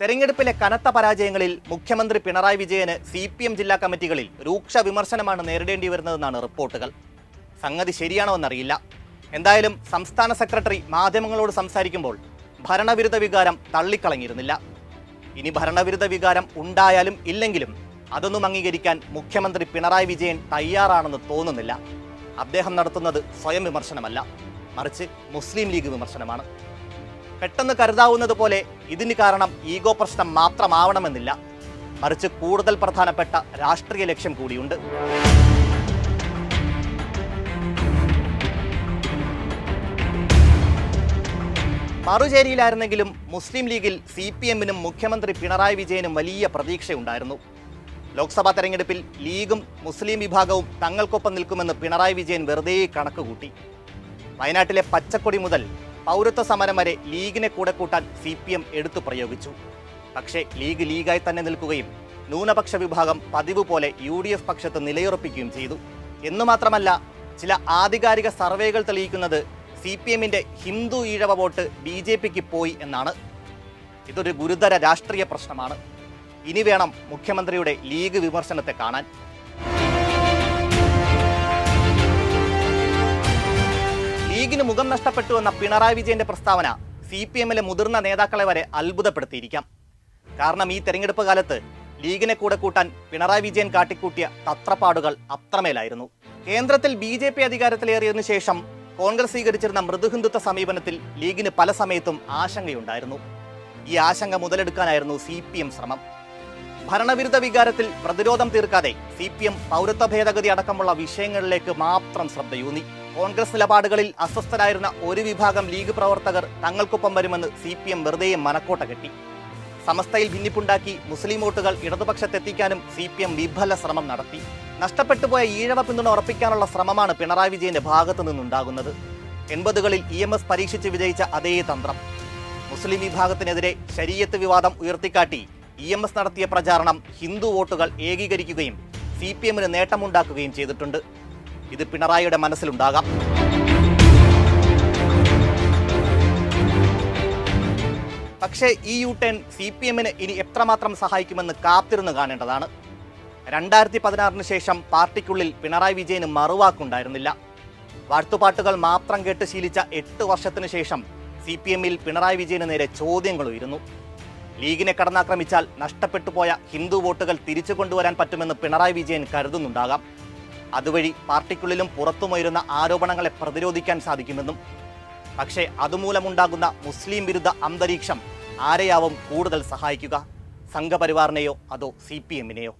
തെരഞ്ഞെടുപ്പിലെ കനത്ത പരാജയങ്ങളിൽ മുഖ്യമന്ത്രി പിണറായി വിജയന് സി പി എം ജില്ലാ കമ്മിറ്റികളിൽ രൂക്ഷ വിമർശനമാണ് നേരിടേണ്ടി വരുന്നതെന്നാണ് റിപ്പോർട്ടുകൾ. സംഗതി ശരിയാണോ എന്നറിയില്ല. എന്തായാലും സംസ്ഥാന സെക്രട്ടറി മാധ്യമങ്ങളോട് സംസാരിക്കുമ്പോൾ ഭരണവിരുദ്ധ വികാരം തള്ളിക്കളഞ്ഞിരുന്നില്ല. ഇനി ഭരണവിരുദ്ധ വികാരം ഉണ്ടായാലും ഇല്ലെങ്കിലും അതൊന്നും അംഗീകരിക്കാൻ മുഖ്യമന്ത്രി പിണറായി വിജയൻ തയ്യാറാണെന്ന് തോന്നുന്നില്ല. അദ്ദേഹം നടത്തുന്നത് സ്വയം വിമർശനമല്ല. മറിച്ച് മുസ്ലിം ലീഗ് വിമർശനമാണ്. പെട്ടെന്ന് കരുതാവുന്നത് പോലെ ഇതിന് കാരണം ഈഗോ പ്രശ്നം മാത്രമാവണമെന്നില്ല. മറിച്ച് കൂടുതൽ പ്രധാനപ്പെട്ട രാഷ്ട്രീയ ലക്ഷ്യം കൂടിയുണ്ട്. മറുചേരിയിലായിരുന്നെങ്കിലും മുസ്ലിം ലീഗിൽ സി പി എമ്മിനും മുഖ്യമന്ത്രി പിണറായി വിജയനും വലിയ പ്രതീക്ഷയുണ്ടായിരുന്നു. ലോക്സഭാ തെരഞ്ഞെടുപ്പിൽ ലീഗും മുസ്ലിം വിഭാഗവും തങ്ങൾക്കൊപ്പം നിൽക്കുമെന്ന് പിണറായി വിജയൻ വെറുതെ കണക്കുകൂട്ടി. വയനാട്ടിലെ പച്ചക്കൊടി മുതൽ പൗരത്വ സമരം വരെ ലീഗിനെ കൂടെ കൂട്ടാൻ സി പി എം എടുത്തു പ്രയോഗിച്ചു. പക്ഷേ ലീഗ് ലീഗായി തന്നെ നിൽക്കുകയും ന്യൂനപക്ഷ വിഭാഗം പതിവ് പോലെ യു ഡി എഫ് പക്ഷത്ത് നിലയുറപ്പിക്കുകയും ചെയ്തു. എന്നു മാത്രമല്ല ചില ആധികാരിക സർവേകൾ തെളിയിക്കുന്നത് സി പി എമ്മിന്റെ Hindu Ezhava vote B J പിക്ക് പോയി എന്നാണ്. ഇതൊരു ഗുരുതര രാഷ്ട്രീയ പ്രശ്നമാണ്. ഇനി വേണം മുഖ്യമന്ത്രിയുടെ ലീഗ് വിമർശനത്തെ കാണാൻ. ലീഗിന് മുഖം നഷ്ടപ്പെട്ടു എന്ന പിണറായി വിജയന്റെ പ്രസ്താവന സി പി എമ്മിലെ മുതിർന്ന നേതാക്കളെ വരെ അത്ഭുതപ്പെടുത്തിയിരിക്കാം. കാരണം ഈ തെരഞ്ഞെടുപ്പ് കാലത്ത് ലീഗിനെ കൂടെ കൂട്ടാൻ പിണറായി വിജയൻ കാട്ടിക്കൂട്ടിയ തത്രപ്പാടുകൾ അത്രമേലായിരുന്നു. കേന്ദ്രത്തിൽ ബി ജെ പി അധികാരത്തിലേറിയതിനു ശേഷം കോൺഗ്രസ് സ്വീകരിച്ചിരുന്ന മൃദുഹിന്ദുത്വ സമീപനത്തിൽ ലീഗിന് പല സമയത്തും ആശങ്കയുണ്ടായിരുന്നു. ഈ ആശങ്ക മുതലെടുക്കാനായിരുന്നു സി പി എം ശ്രമം. ഭരണവിരുദ്ധ വികാരത്തിൽ പ്രതിരോധം തീർക്കാതെ സി പി എം പൗരത്വ ഭേദഗതി അടക്കമുള്ള വിഷയങ്ങളിലേക്ക് മാത്രം ശ്രദ്ധയൂന്നി. കോൺഗ്രസ് നിലപാടുകളിൽ അസ്വസ്ഥരായിരുന്ന ഒരു വിഭാഗം ലീഗ് പ്രവർത്തകർ തങ്ങൾക്കൊപ്പം വരുമെന്ന് സി പി എം വെറുതെ മനക്കോട്ട കെട്ടി. സമസ്തയിൽ ഭിന്നിപ്പുണ്ടാക്കി മുസ്ലിം വോട്ടുകൾ ഇടതുപക്ഷത്തെത്തിക്കാനും സി പി എം വിഫല ശ്രമം നടത്തി. നഷ്ടപ്പെട്ടുപോയ ഈഴവ പിന്തുണ ഉറപ്പിക്കാനുള്ള ശ്രമമാണ് പിണറായി വിജയന്റെ ഭാഗത്തു നിന്നുണ്ടാകുന്നത്. എൺപതുകളിൽ ഇ എം എസ് പരീക്ഷിച്ച് വിജയിച്ച അതേ തന്ത്രം. മുസ്ലിം വിഭാഗത്തിനെതിരെ ശരീരത്ത് വിവാദം ഉയർത്തിക്കാട്ടി ഇ എം എസ് നടത്തിയ പ്രചാരണം ഹിന്ദു വോട്ടുകൾ ഏകീകരിക്കുകയും സി പി എമ്മിന് നേട്ടമുണ്ടാക്കുകയും ചെയ്തിട്ടുണ്ട്. ഇത് പിണറായിയുടെ മനസ്സിലുണ്ടാകാം. പക്ഷേ ഈ യു ടേൺ സി പി എമ്മിന് ഇനി എത്രമാത്രം സഹായിക്കുമെന്ന് കാത്തിരുന്ന് കാണേണ്ടതാണ്. രണ്ടായിരത്തി പതിനാറിന് ശേഷം പാർട്ടിക്കുള്ളിൽ പിണറായി വിജയന് മറുവാക്കുണ്ടായിരുന്നില്ല. വാഴ്ത്തുപാട്ടുകൾ മാത്രം കേട്ട് ശീലിച്ച എട്ട് വർഷത്തിന് ശേഷം സി പി എമ്മിൽ പിണറായി വിജയന് നേരെ ചോദ്യങ്ങൾ ഉയരുന്നു ലീഗിനെ കടന്നാക്രമിച്ചാൽ നഷ്ടപ്പെട്ടു പോയ ഹിന്ദു വോട്ടുകൾ തിരിച്ചു കൊണ്ടുവരാൻ പറ്റുമെന്ന് പിണറായി വിജയൻ കരുതുന്നുണ്ടാകാം. അതുവഴി പാർട്ടിക്കുള്ളിലും പുറത്തുമുയരുന്ന ആരോപണങ്ങളെ പ്രതിരോധിക്കാൻ സാധിക്കുമെന്നും പക്ഷേ അതുമൂലമുണ്ടാകുന്ന മുസ്ലിം വിരുദ്ധ അന്തരീക്ഷം ആരെയാവും കൂടുതൽ സഹായിക്കുക? സംഘപരിവാറിനെയോ അതോ സി പി എമ്മിനെയോ?